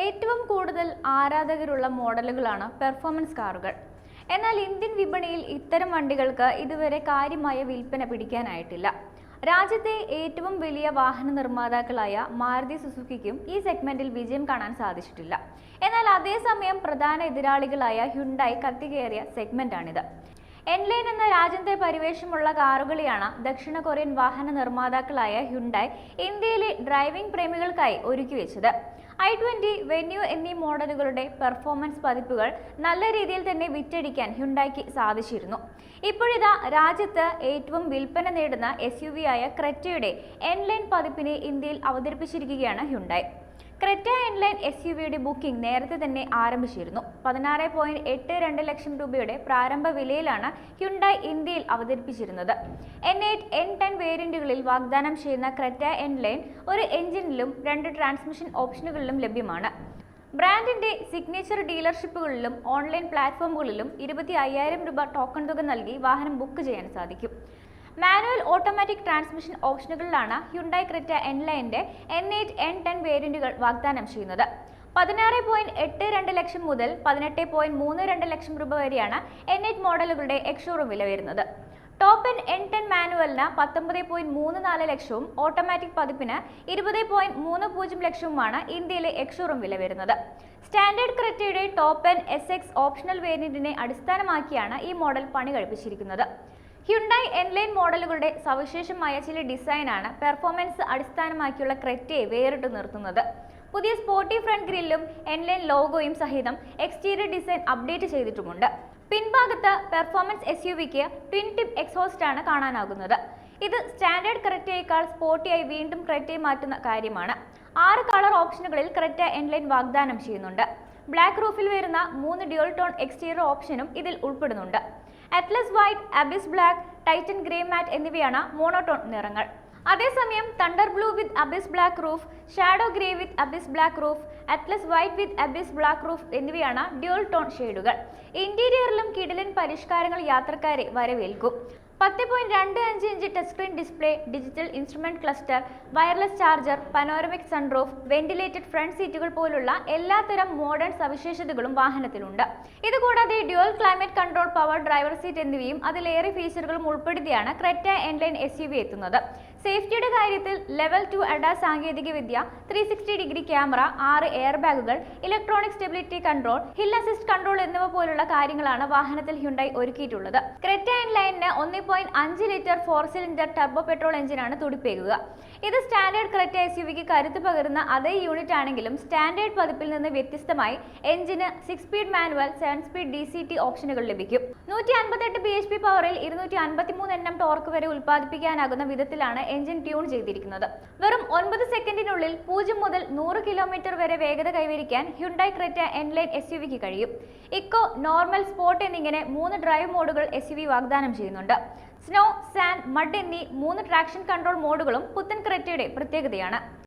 ഏറ്റവും കൂടുതൽ ആരാധകരുള്ള മോഡലുകളാണ് പെർഫോമൻസ് കാറുകൾ. എന്നാൽ ഇന്ത്യൻ വിപണിയിൽ ഇത്തരം വണ്ടികൾക്ക് ഇതുവരെ കാര്യമായ വിൽപ്പന പിടിക്കാനായിട്ടില്ല. രാജ്യത്തെ ഏറ്റവും വലിയ വാഹന നിർമ്മാതാക്കളായ മാരുതി സുസുക്കിക്കും ഈ സെഗ്മെന്റിൽ വിജയം കാണാൻ സാധിച്ചിട്ടില്ല. എന്നാൽ അതേസമയം പ്രധാന എതിരാളികളായ ഹ്യുണ്ടായി കത്തികേറിയ സെഗ്മെന്റാണിത് എൻലൈൻ എന്ന രാജ്യത്തെ പരിവേഷമുള്ള കാറുകളെയാണ് ദക്ഷിണ കൊറിയൻ വാഹന നിർമ്മാതാക്കളായ ഹ്യുണ്ടായി ഇന്ത്യയിലെ ഡ്രൈവിംഗ് പ്രേമികൾക്കായി ഒരുക്കി വെച്ചത് ഐ ട്വന്റി വെന്യൂ എന്നീ മോഡലുകളുടെ പെർഫോമൻസ് പതിപ്പുകൾ നല്ല രീതിയിൽ തന്നെ വിറ്റഴിക്കാൻ ഹ്യുണ്ടായിക്ക് സാധിച്ചിരുന്നു. ഇപ്പോഴിതാ രാജ്യത്ത് ഏറ്റവും വിൽപ്പന നേടുന്ന എസ് യു വി ആയ ക്രെറ്റയുടെ എൻലൈൻ പതിപ്പിനെ ഇന്ത്യയിൽ അവതരിപ്പിച്ചിരിക്കുകയാണ് Hyundai. Creta N Line S U വിയുടെ ബുക്കിംഗ് നേരത്തെ തന്നെ ആരംഭിച്ചിരുന്നു. പതിനാറ് പോയിന്റ് എട്ട് രണ്ട് ലക്ഷം രൂപയുടെ പ്രാരംഭ വിലയിലാണ് ഹ്യുണ്ടായി ഇന്ത്യയിൽ അവതരിപ്പിച്ചിരുന്നത്. എൻ എയ്റ്റ് എൻ ടെൻ വേരിയന്റുകളിൽ വാഗ്ദാനം ചെയ്യുന്ന ക്രെറ്റ എൻലൈൻ ഒരു എഞ്ചിനിലും രണ്ട് ട്രാൻസ്മിഷൻ ഓപ്ഷനുകളിലും ലഭ്യമാണ്. ബ്രാൻഡിന്റെ സിഗ്നേച്ചർ ഡീലർഷിപ്പുകളിലും ഓൺലൈൻ പ്ലാറ്റ്ഫോമുകളിലും ഇരുപത്തി അയ്യായിരം രൂപ ടോക്കൺ തുക നൽകി വാഹനം ബുക്ക് ചെയ്യാൻ സാധിക്കും. മാനുവൽ ഓട്ടോമാറ്റിക് ട്രാൻസ്മിഷൻ ഓപ്ഷനുകളിലാണ് ഹ്യുണ്ടായി എൻ ലൈന്റെ എൻ എയ്റ്റ് എൻ ടെൻ വേരിയന്റുകൾ വാഗ്ദാനം ചെയ്യുന്നത്. പതിനാറ് പോയിന്റ് എട്ട് രണ്ട് ലക്ഷം മുതൽ പതിനെട്ട് പോയിന്റ് മൂന്ന് രണ്ട് ലക്ഷം രൂപ വരെയാണ് എൻ എയ്റ്റ് മോഡലുകളുടെ എക്സ്ഷോറും വില വരുന്നത് ടോപ്പ് എൻ എൻ ടെൻ മാനുവലിന് പത്തൊമ്പത് പോയിന്റ് മൂന്ന് നാല് ലക്ഷവും ഓട്ടോമാറ്റിക് പതിപ്പിന് ഇരുപത് പോയിന്റ് മൂന്ന് പൂജ്യം ലക്ഷവുമാണ് ഇന്ത്യയിലെ എക്സ്ഷോറൂം വില വരുന്നത് standard ക്രെറ്റയുടെ top N S X optional വേരിയന്റിനെ അടിസ്ഥാനമാക്കിയാണ് ഈ മോഡൽ പണി കഴിപ്പിച്ചിരിക്കുന്നത് ഹ്യുണ്ടായി എൻലൈൻ മോഡലുകളുടെ സവിശേഷമായ ചില ഡിസൈനാണ് പെർഫോമൻസ് അടിസ്ഥാനമാക്കിയുള്ള ക്രെറ്റയെ വേറിട്ട് നിർത്തുന്നത്. പുതിയ സ്പോർട്ടി ഫ്രണ്ട് ഗ്രില്ലും എൻലൈൻ ലോഗോയും സഹിതം എക്സ്റ്റീരിയർ ഡിസൈൻ അപ്ഡേറ്റ് ചെയ്തിട്ടുമുണ്ട്. പിൻഭാഗത്ത് പെർഫോമൻസ് എസ് യു വിക്ക് ട്വിൻ ടിപ്പ് എക്സോസ്റ്റ് ആണ് കാണാനാകുന്നത്. ഇത് സ്റ്റാൻഡേർഡ് ക്രെറ്റയേക്കാൾ സ്പോർട്ടിയായി വീണ്ടും ക്രെറ്റയെ മാറ്റുന്ന കാര്യമാണ്. ആറ് കളർ ഓപ്ഷനുകളിൽ ക്രെറ്റ എൻലൈൻ വാഗ്ദാനം ചെയ്യുന്നുണ്ട്. ബ്ലാക്ക് റൂഫിൽ വരുന്ന മൂന്ന് ഡ്യൂൾ ടോൺ എക്സ്റ്റീരിയർ ഓപ്ഷനും ഇതിൽ ഉൾപ്പെടുന്നുണ്ട്. Atlas white abyss black titan grey matte എന്നിവയാണ് മോണോടോൺ നിറങ്ങൾ. അതേസമയം thunder blue with abyss black roof shadow grey with abyss black roof Atlas white with abyss black roof എന്നിവയാണ് ഡ്യൂൾ ടോൺ ഷെയ്ഡുകൾ ഇന്റീരിയറിലും കിടിലൻ പരിഷ്കാരങ്ങൾ യാത്രക്കാരെ വരവേൽക്കും. പത്ത് പോയിന്റ് രണ്ട് അഞ്ച് inch touch screen display digital instrument cluster wireless charger panoramic sunroof ventilated front സീറ്റുകൾ പോലുള്ള എല്ലാത്തരം മോഡേൺ സവിശേഷതകളും വാഹനത്തിലുണ്ട്. ഇതുകൂടാതെ dual climate control power driver seat എന്നിവയും അതിലേറെ ഫീച്ചറുകളും ഉൾപ്പെടുത്തിയാണ് ക്രെറ്റ എൻലൈൻ എസ് എത്തുന്നത്. സേഫ്റ്റിയുടെ കാര്യത്തിൽ ലെവൽ ടു അഡാ സാങ്കേതിക വിദ്യ ത്രീ സിക്സ്റ്റി ഡിഗ്രി ക്യാമറ ആറ് എയർ ബാഗുകൾ electronic stability control hill assist control എന്നിവ പോലുള്ള കാര്യങ്ങളാണ് വാഹനത്തിൽ ഹ്യുണ്ടായി ഒരുക്കിയിട്ടുള്ളത്. ക്രെറ്റ ആൻഡ് ലൈനിന് ഒന്ന് പോയിന്റ് അഞ്ച് litre four cylinder turbo petrol എഞ്ചിനാണ് തുടിപ്പേകുക. ഇത് സ്റ്റാൻഡേർഡ് ക്രെറ്റ എസ് യു വിക്ക് കരുത്ത് പകരുന്ന അതേ യൂണിറ്റ് ആണെങ്കിലും സ്റ്റാൻഡേർഡ് പതിപ്പിൽ നിന്ന് വ്യത്യസ്തമായി എഞ്ചിന് six speed manual seven speed D C T ഓപ്ഷനുകൾ ലഭിക്കും. നൂറ്റി അൻപത്തെട്ട് ബി എച്ച് പി പവറിൽ ഇരുന്നൂറ്റി അൻപത്തിമൂന്ന് എണ്ണം ടോർക്ക് വരെ ഉൽപ്പാദിപ്പിക്കാനാകുന്ന വിധത്തിലാണ് എഞ്ചിൻ ട്യൂൺ ചെയ്തിരിക്കുന്നത്. വെറും ഒൻപത് സെക്കൻഡിനുള്ളിൽ പൂജ്യം മുതൽ നൂറ് കിലോമീറ്റർ വരെ വേഗത കൈവരിക്കാൻ Hyundai Creta N Line S U വിക്ക് കഴിയും. ഇക്കോ നോർമൽ സ്പോർട്ട് എന്നിങ്ങനെ മൂന്ന് ഡ്രൈവ് മോഡുകൾ എസ് യു വി വാഗ്ദാനം ചെയ്യുന്നുണ്ട്. സ്നോ സാൻഡ് മഡ് എന്നീ മൂന്ന് ട്രാക്ഷൻ കൺട്രോൾ മോഡുകളും പുത്തൻ ക്രെറ്റയുടെ പ്രത്യേകതയാണ്.